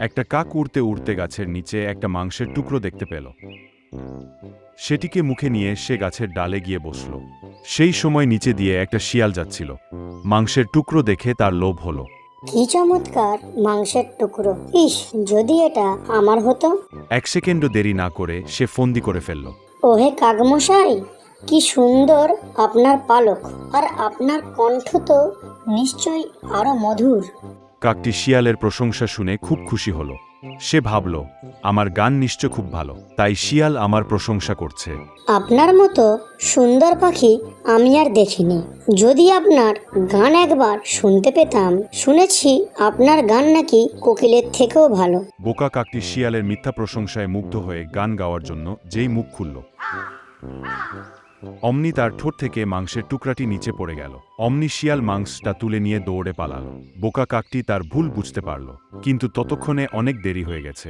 একটা কাক উড়তে উড়তে গাছের নিচে একটা মাংসের টুকরো দেখতে পেল। সেটিকে মুখে নিয়ে সে গাছের ডালে গিয়ে বসল। সেই সময় নিচে দিয়ে একটা শিয়াল যাচ্ছিল। মাংসের টুকরো দেখে তার লোভ হলো। কি চমৎকার মাংসের টুকরো। ইস যদি এটা আমার হতো? এক সেকেন্ডও দেরি না করে সে ফন্দি করে ফেলল। ওহে কাকমশাই কি সুন্দর আপনার পালক। আর আপনার কণ্ঠ তো নিশ্চয়ই আরও মধুর। কাকটি শিয়ালের প্রশংসা শুনে খুব খুশি হলো। সে ভাবল আমার গান নিশ্চয় খুব ভালো তাই শিয়াল আমার প্রশংসা করছে। আপনার মতো সুন্দর পাখি আমি আর দেখিনি। যদি আপনার গান একবার শুনতে পেতাম শুনেছি আপনার গান নাকি কোকিলের থেকেও ভালো। বোকা কাকটি শিয়ালের মিথ্যা প্রশংসায় মুগ্ধ হয়ে গান গাওয়ার জন্য যেই মুখ খুলল। অমনি তার ঠোঁট থেকে মাংসের টুকরাটি নিচে পড়ে গেল। অমনি শিয়াল মাংসটা তুলে নিয়ে দৌড়ে পালাল। বোকা কাকটি তার ভুল বুঝতে পারল, কিন্তু ততক্ষণে অনেক দেরি হয়ে গেছে।